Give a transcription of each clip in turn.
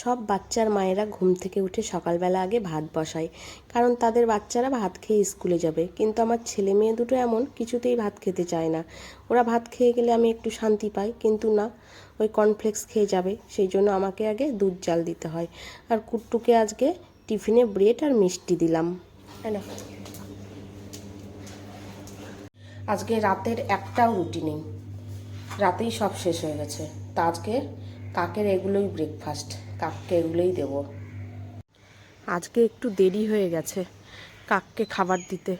সব বাচ্চার মায়েরা ঘুম থেকে উঠে সকালবেলা আগে ভাত বসায়। কারণ তাদের বাচ্চারা ভাত খেয়ে স্কুলে যাবে। কিন্তু আমার ছেলে মেয়ে দুটো এমন কিছুতেই ভাত খেতে চায় না। ওরা ভাত খেয়ে গেলে আমি একটু শান্তি পাই, কিন্তু না, ওই কর্নফ্লেক্স খেয়ে যাবে। সেই জন্য আমাকে আগে দুধ জাল দিতে হয়। আর কুট্টুকে আজকে টিফিনে ব্রেড আর মিষ্টি দিলাম। আজকে রাতের একটাও রুটি নেই। রাতেই সব শেষ হয়ে গেছে। তা আজকে কাকের এগুলোই ব্রেকফাস্ট কাককে এগুলোই দেব। আজকে একটু দেরি হয়ে গেছে কাককে খাবার দিতে।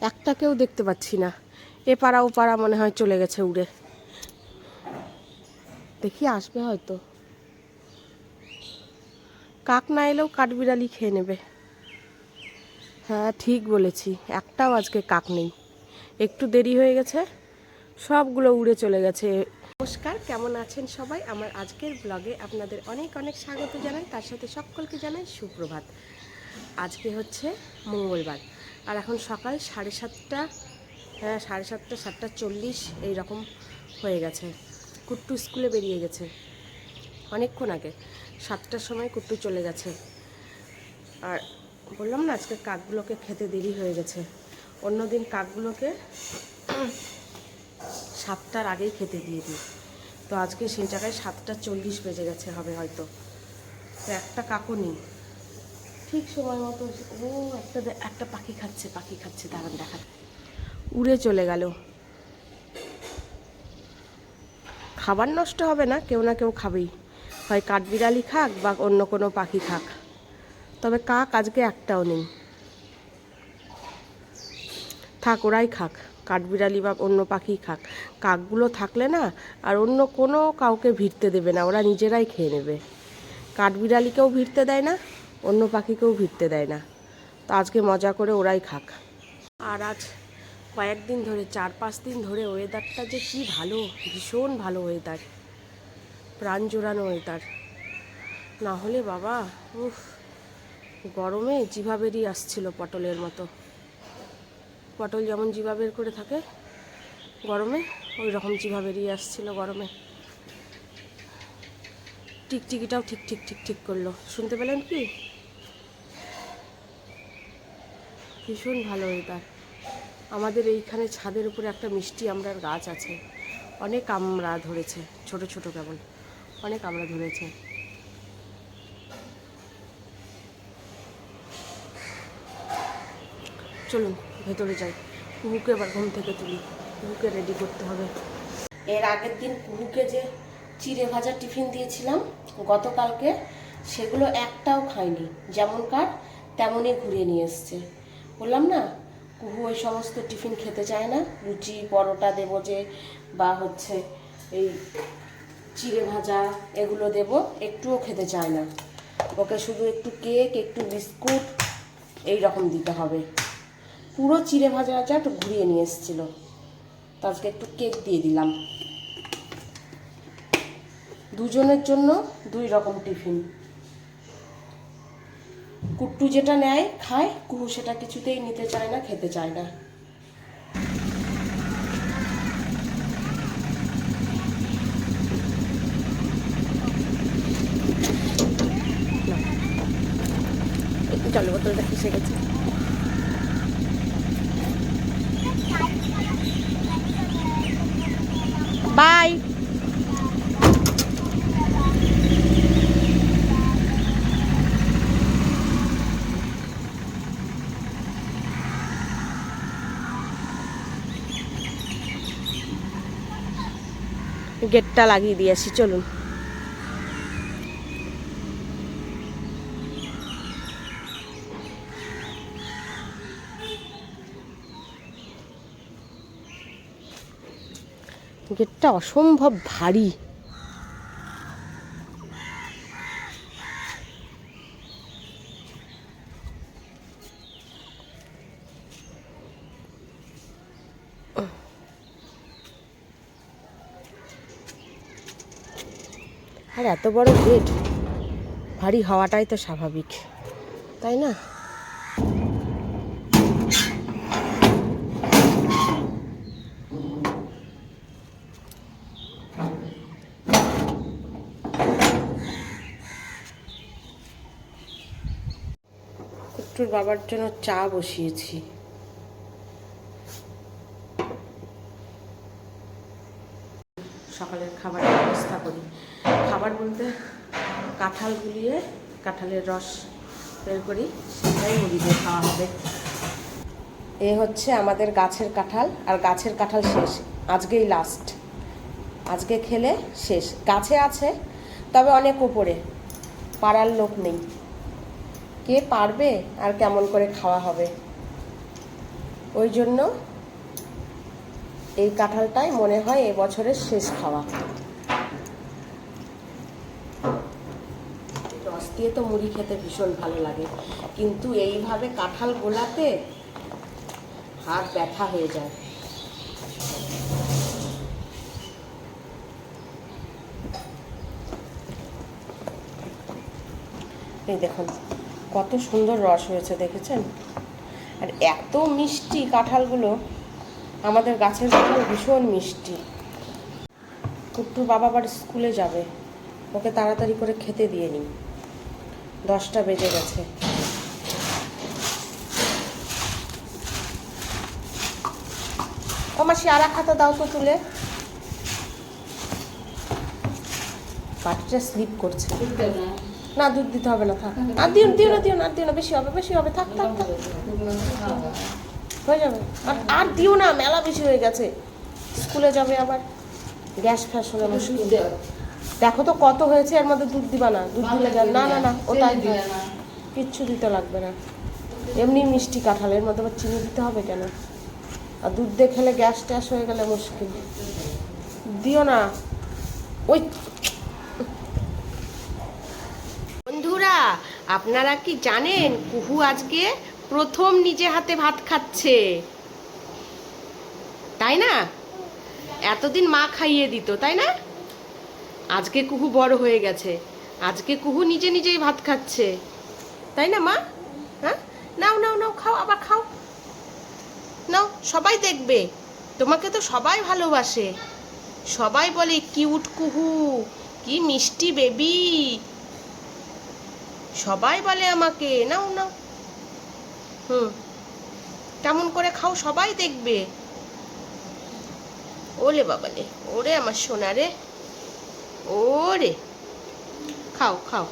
একটাকেও দেখতে পাচ্ছি না। এ পাড়া ও পাড়া মনে হয় চলে গেছে উড়ে। দেখি আসবে হয়তো। কাক না এলেও কাঠবিড়ালি খেয়ে নেবে। হ্যাঁ ঠিক বলেছি, একটাও আজকে কাক নেই। একটু দেরি হয়ে গেছে, সবগুলো উড়ে চলে গেছে নমস্কার, কেমন আছেন সবাই? আমার আজকের ব্লগে আপনাদের অনেক অনেক স্বাগত জানাই, তার সাথে সকলকে জানাই সুপ্রভাত। আজকে হচ্ছে মঙ্গলবার, আর এখন সকাল সাড়ে সাতটা হ্যাঁ সাড়ে সাতটা সাতটা চল্লিশ এই রকম হয়ে গেছে। কুট্টু স্কুলে বেরিয়ে গেছে, অনেকক্ষণ আগে, সাতটার সময় কুট্টু চলে গেছে। আর বললাম না, আজকে কাকগুলোকে খেতে দেরি হয়ে গেছে, অন্যদিন কাকগুলোকে সাতটার আগেই খেতে দিয়ে দিই। তো আজকে সেই জায়গায় সাতটা চল্লিশ বেজে গেছে হবে হয়তো। তো একটা কাকও নেই। ঠিক সময় মতো ও একটা একটা পাখি খাচ্ছে পাখি খাচ্ছে, দাঁড়ান দেখা। উড়ে চলে গেল। খাবার নষ্ট হবে না, কেউ না কেউ খাবেই। হয় কাঠবিড়ালি খাক বা অন্য কোনো পাখি খাক। তবে কাক আজকে একটাও নেই। থাক, ওরাই খাক। কাঠবিড়ালি বা অন্য পাখি খাক, কাকগুলো থাকলে না আর অন্য কোনো কাউকে ভিড়তে দেবে না, ওরা নিজেরাই খেয়ে নেবে। কাঠবিড়ালিকেও ভিড়তে দেয় না, অন্য পাখিকেও ভিড়তে দেয় না। তো আজকে মজা করে ওরাই খাক। আর আজ কয়েকদিন ধরে, চার পাঁচ দিন ধরে ওয়েদারটা যে কি ভালো, ভীষণ ভালো ওয়েদার প্রাণ জোড়ানো ওয়েদার না হলে বাবা, উফ, গরমে জিভা আসছিল পটলের মতো। পটল যেমন জিভা বের করে থাকে গরমে ওই রকম জিভা বেরিয়ে আসছিল গরমে। টিকটিকিটাও ঠিক ঠিক ঠিক ঠিক করল। শুনতে পেলেন কি? ভীষণ ভালো ওয়েদার আমাদের এইখানে ছাদের উপরে একটা মিষ্টি আমড়ার গাছ আছে। অনেক আমড়া ধরেছে, ছোট ছোট কেবল। অনেক আমড়া ধরেছে। চলুন, ভেতরে যাই। কুহুকে এবার ঘুম থেকে তুলি। কুহুকে রেডি করতে হবে। এর আগের দিন কুহুকে যে চিড়ে ভাজা টিফিন দিয়েছিলাম, গতকালকে সেগুলো একটাও খায়নি যেমন কার, তেমনই ঘুরিয়ে নিয়ে এসছে। বললাম না, কুহু ওই সমস্ত টিফিন খেতে চায় না। লুচি, পরোটা দেবো যে, বা হচ্ছে এই চিড়ে ভাজা এগুলো দেব, একটুও খেতে চায় না। ওকে শুধু একটু কেক, একটু বিস্কুট এই রকম দিতে হবে। পুরো চিড়ে ভাজা ভাজা একটু ঘুরিয়ে নিয়ে এসেছিল। তো আজকে একটু কেক দিয়ে দিলাম। দুজনের জন্য দুই রকম টিফিন। কুট্টু যেটা নেয়, খায়, কুহু সেটা কিছুতেই নিতে চায় না, খেতে চায় না। জল বোতলটা ফেসে গেছে। বাই। গেটটা লাগিয়ে দিয়েছি চলুন। গেটটা অসম্ভব ভারী। আর এত বড় গেট ভারী হওয়াটাই তো স্বাভাবিক তাই না? কুট্টুর বাবার জন্য চা বসিয়েছি। সকালের খাবারের ব্যবস্থা করি। খাবার বলতে কাঁঠাল গুলিয়ে কাঁঠালের রস বের করি, সেটাই মুড়ি দিয়ে খাওয়া হবে। এ হচ্ছে আমাদের গাছের কাঁঠাল, আর গাছের কাঁঠাল শেষ, আজকেই লাস্ট আজকে খেলে শেষ। গাছে আছে, তবে অনেক উপরে, পাড়ার লোক নেই। কে পারবে আর কেমন করে খাওয়া হবে। ওই জন্য এই কাঁঠালটাই মনে হয় এবছরের শেষ খাওয়া। রস দিয়ে তো মুড়ি খেতে ভীষণ ভালো লাগে, কিন্তু এইভাবে কাঁঠাল গোলাতে হাত ব্যথা হয়ে যায়। এই দেখুন। কত সুন্দর রস হয়েছে, দেখেছেন? আর এত মিষ্টি কাঁঠালগুলো আমাদের গাছের কাঁঠাল ভীষণ মিষ্টি। কুট্টু বাবা আবার স্কুলে যাবে। ওকে তাড়াতাড়ি করে খেতে দিয়ে নিই দশটা বেজে গেছে। আর এক হাতে দাও তো তুলে পাটিটা স্লিপ করছে। না দুধ দিতে হবে না থাক। আর দিও দিও না দিও না দিও না বেশি হবে বেশি হবে থাক থাক থাক। হয়ে যাবে। আর আর দিও না মেলা বেশি হয়ে গেছে। স্কুলে যাবে আবার। গ্যাস ফ্যাস হলে মুশকিল দেখো তো কত হয়েছে এর মধ্যে দুধ দিবা না দুধ দিলে না না না ওটাই কিচ্ছু দিতে লাগবে না। এমনি মিষ্টি কাঁঠাল এর মধ্যে আবার চিনি দিতে হবে কেন? আর দুধ দিয়ে খেলে গ্যাস ট্যাস হয়ে গেলে মুশকিল। দিও না। ওই বন্ধুরা আপনারা কি জানেন কুহু আজকে প্রথম নিজে হাতে ভাত খাচ্ছে? তাই না? এতদিন মা খাইয়ে দিত, তাই না? আজকে কুহু বড় হয়ে গেছে। আজকে কুহু নিজে নিজেই ভাত খাচ্ছে। তাই না, মা? হ্যাঁ? নাও নাও নাও, খাও, আবার খাও। নাও, সবাই দেখবে। তোমাকে তো সবাই ভালোবাসে। সবাই বলে, কিউট কুহু, কি মিষ্টি বেবি। সবাই বলে আমাকে, নাও নাও। হুম। কেমন করে খাও সবাই দেখবে। ওলে বাবালে, ওরে আমার সোনা রে ওরে। খাও খাও।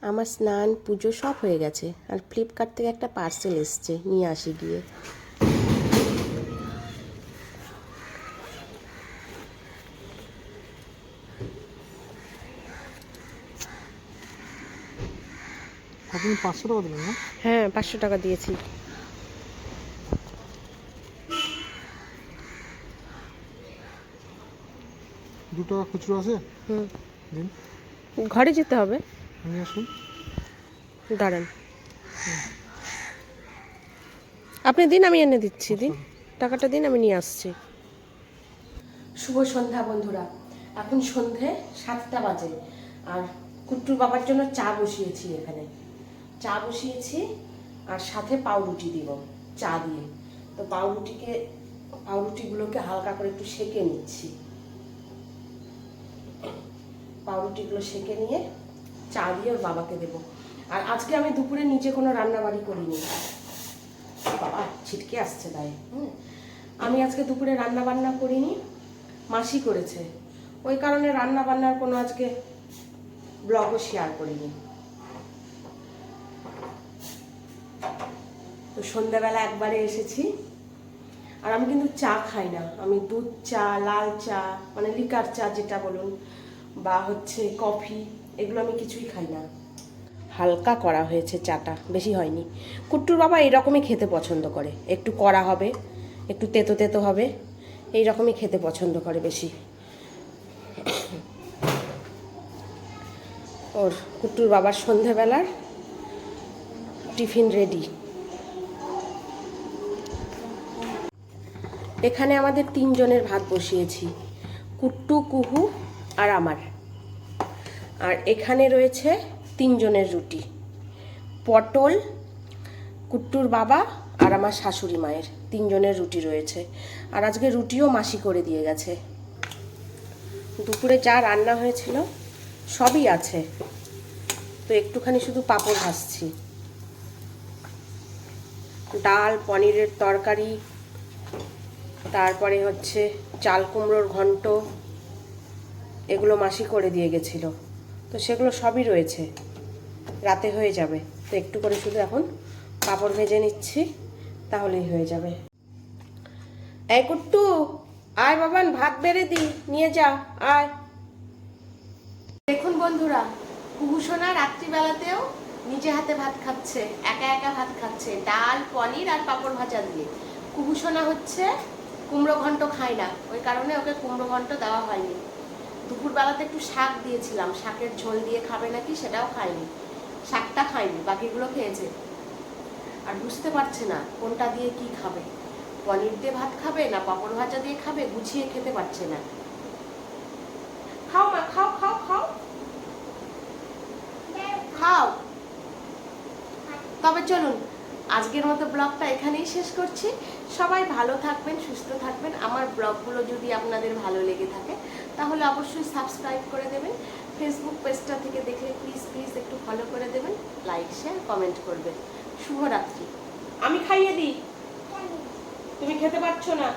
আমার স্নান, পুজো সব হয়ে গেছে। আর ফ্লিপকার্ট থেকে একটা পার্সেল এসছে, নিয়ে আসি গিয়ে। আপনি পাঁচশো টাকা দিলেন না? হ্যাঁ পাঁচশো টাকা দিয়েছি। দু টাকা খুচরো আছে? হুম। দিন। ঘরে যেতে হবে। আমি আসুন। দাঁড়ান। আপনি দিন আমি এনে দিচ্ছি দিন। টাকাটা দিন আমি নিয়ে আসছি। শুভ সন্ধ্যা বন্ধুরা। এখন সন্ধে সাতটা বাজে। আর কুট্টুর বাবার জন্য চা বসিয়েছি এখানে। চা বসিয়েছি আর সাথে পাউরুটি দিব, চা দিয়ে। তো পাউরুটিকে, পাউরুটিগুলোকে হালকা করে একটু সেকে নিচ্ছি। পাউরুটিগুলো সেকে নিয়ে চা দিয়ে ওর বাবাকে দেবো। আর আজকে আমি দুপুরে নিচে কোনো রান্নাবাড়ি করিনি। বাবা, ছিটকে আসছে তাই হুম। আমি আজকে দুপুরে রান্না বান্না করিনি, মাসি করেছে। ওই কারণে রান্না বান্নার কোনো আজকে ব্লগও শেয়ার করিনি। তো সন্ধ্যাবেলা একবারে এসেছি। আর আমি কিন্তু চা খাই না। আমি দুধ চা, লাল চা মানে লিকার চা যেটা বলুন, বা হচ্ছে কফি, এগুলো আমি কিছুই খাই না। হালকা করা হয়েছে চাটা, বেশি হয়নি। কুট্টুর বাবা এরকমই খেতে পছন্দ করে। একটু কড়া হবে, একটু তেতো তেতো হবে এই রকমই খেতে পছন্দ করে বেশি। ওর কুট্টুর বাবার সন্ধেবেলার টিফিন রেডি। এখানে আমাদের তিনজনের ভাত বসিয়েছি, কুট্টু, কুহু আর আমার। আর এখানে রয়েছে তিনজনের রুটি, পটল, কুট্টুর বাবা আর আমার শাশুড়ি মায়ের তিনজনের রুটি রয়েছে। আর আজকে রুটিও মাসি করে দিয়ে গেছে। দুপুরে যা রান্না হয়েছিল সবই আছে। তো একটুখানি শুধু পাঁপড় ভাজছি। ডাল, পনিরের তরকারি তারপরে হচ্ছে চাল কুমড়োর ঘন্ট, এগুলো মাসি করে দিয়ে গেছিল। তো সেগুলো সবই রয়েছে। রাতে হয়ে যাবে। তো একটু করে শুধু এখন পাঁপড় ভেজে নিচ্ছি, তাহলেই হয়ে যাবে। এই কুট্টু, আয় বাবান, ভাত বেড়ে দি, নিয়ে যা, আয়। দেখুন বন্ধুরা, কুহুসোনা রাত্রিবেলাতেও নিজে হাতে ভাত খাচ্ছে, একা একা ভাত খাচ্ছে, ডাল, পনির আর পাঁপড় ভাজা দিয়ে। কুহুসোনা হচ্ছে কুমড়ো ঘন্ট খায় না ওই কারণে ওকে কুমড়ো ঘন্ট দেওয়া হয়নি। দুপুরবেলাতে একটু শাক দিয়েছিলাম শাকের ঝোল দিয়ে খাবে নাকি সেটাও খায়নি শাকটা খায়নি বাকিগুলো খেয়েছে। আর বুঝতে পারছে না কোনটা দিয়ে কি খাবে। পনির দিয়ে ভাত খাবে না পাঁপড় ভাজা দিয়ে খাবে গুছিয়ে খেতে পারছে না। খাও মা খাও খাও খাও। খাও। তবে চলুন আজকের মতো ব্লগটা এখানেই শেষ করছি। সবাই ভালো থাকবেন, সুস্থ থাকবেন। আমার ব্লগগুলো যদি আপনাদের ভালো লেগে থাকে, তাহলে অবশ্যই সাবস্ক্রাইব করে দেবেন। ফেসবুক পেজটা থেকে দেখলে প্লিজ প্লিজ একটু ফলো করে দেবেন লাইক শেয়ার কমেন্ট করবেন। শুভরাত্রি। আমি খাইয়ে দিই। তুমি খেতে পারছ না।